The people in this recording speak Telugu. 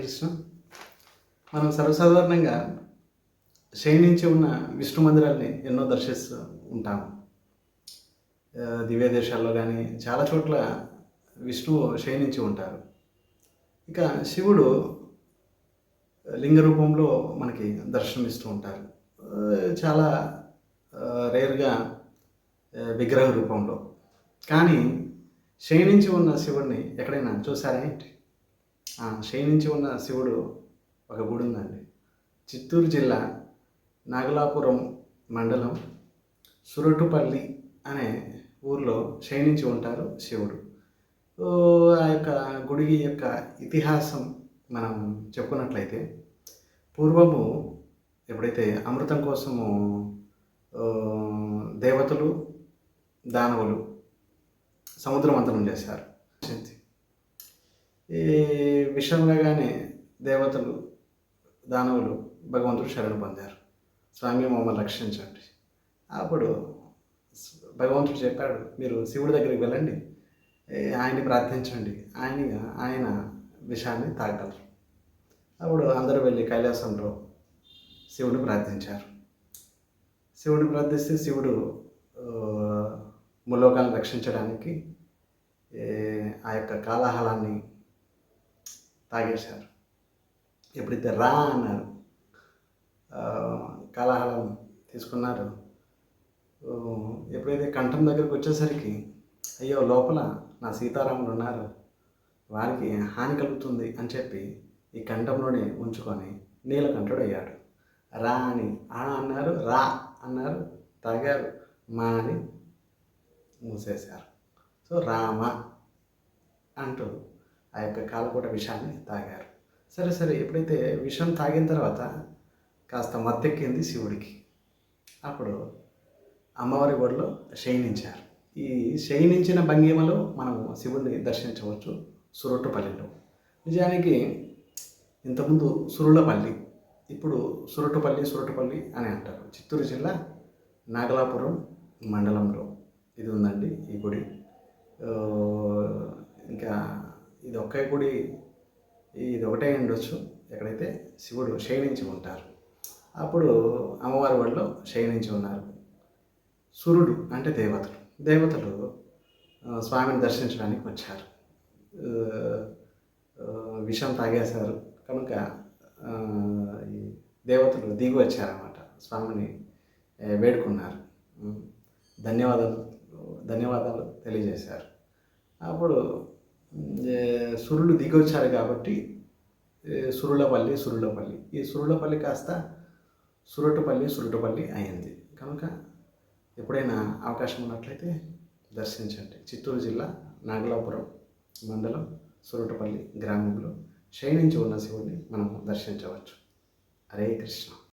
కృష్ణ. మనం సర్వసాధారణంగా శయనించి ఉన్న విష్ణు మందిరాల్ని ఎన్నో దర్శిస్తూ ఉంటాము దివ్య దేశాల్లో కానీ చాలా చోట్ల విష్ణువు శయనించి ఉంటారు. ఇక శివుడు లింగ రూపంలో మనకి దర్శనమిస్తూ ఉంటారు. చాలా రేర్గా విగ్రహ రూపంలో. కానీ శయనించి ఉన్న శివుడిని ఎక్కడైనా చూసారా ఏంటి? ఆ, ఉన్న శివుడు ఒక గుడి ఉందండి. చిత్తూరు జిల్లా నాగలాపురం మండలం సురటుపల్లి అనే ఊర్లో శయనించి ఉంటారు శివుడు. ఆ యొక్క గుడి యొక్క ఇతిహాసం మనం చెప్పుకున్నట్లయితే పూర్వము ఎప్పుడైతే అమృతం కోసము దేవతలు దానవులు సముద్రమంతనం చేశారు. ఈ విషయం కానీ దేవతలు దానవులు భగవంతుడు శరణు పొందారు. స్వామి మమ్మల్ని రక్షించండి. అప్పుడు భగవంతుడు చెప్పాడు మీరు శివుడి దగ్గరికి వెళ్ళండి. ఆయన్ని ప్రార్థించండి. ఆయన ఆయన విషయాన్ని తాగలరు. అప్పుడు అందరూ వెళ్ళి కైలాసంలో శివుడు ప్రార్థించారు. శివుడు ప్రార్థిస్తే శివుడు ఆ, ముల్లోకాలను రక్షించడానికి ఆ యొక్క కాలాహలాన్ని తాగేశారు. ఎప్పుడైతే రా అన్నారు కాలాహలం తీసుకున్నారు ఎప్పుడైతే కంఠం దగ్గరికి వచ్చేసరికి అయ్యో లోపల నా సీతారాములు ఉన్నారు వారికి హాని కలుగుతుంది అని చెప్పి ఈ కంఠంలోనే ఉంచుకొని నీలకంఠుడు అయ్యాడు రా అని ఆ అన్నారు రా అన్నారు తాగారు మా అని మూసేశారు. సో రామ అంటూ ఆ యొక్క కాలపూట విషాన్ని తాగారు. సరే సరే ఎప్పుడైతే విషం తాగిన తర్వాత కాస్త మత్తెక్కింది శివుడికి. అప్పుడు అమ్మవారి ఒడిలో శయనించారు ఈ శయనించిన భంగిమలో మనము శివుడిని దర్శించవచ్చు. సురొట్టుపల్లిలో నిజానికి ఇంతకుముందు సురులపల్లి ఇప్పుడు సురటుపల్లి సురటుపల్లి అని అంటారు. చిత్తూరు జిల్లా నాగలాపురం మండలంలో ఇది ఉందండి ఈ గుడి. ఇంకా ఇది ఒకే గుడి ఇది ఒకటే ఉండొచ్చు. ఎక్కడైతే శివుడు శయనించి ఉంటారు. అప్పుడు అమ్మవారి ఒడిలో శయనించి ఉన్నారు. సూర్యుడు అంటే దేవతలు. దేవతలు స్వామిని దర్శించడానికి వచ్చారు. విషం తాగేశారు. కనుక ఈ దేవతలు దిగి వచ్చారన్నమాట. స్వామిని వేడుకున్నారు. ధన్యవాదాలు ధన్యవాదాలు తెలియజేశారు. అప్పుడు సురులు దిగొచ్చారు కాబట్టి సురులపల్లి సురులపల్లి. ఈ సురులపల్లి కాస్త సురటుపల్లి సురటుపల్లి అయింది. కనుక ఎప్పుడైనా అవకాశం ఉన్నట్లయితే దర్శించండి. చిత్తూరు జిల్లా నాగలాపురం మండలం సురటుపల్లి గ్రామంలో. శయనించి ఉన్న శివుడిని మనం దర్శించవచ్చు. హరే కృష్ణ.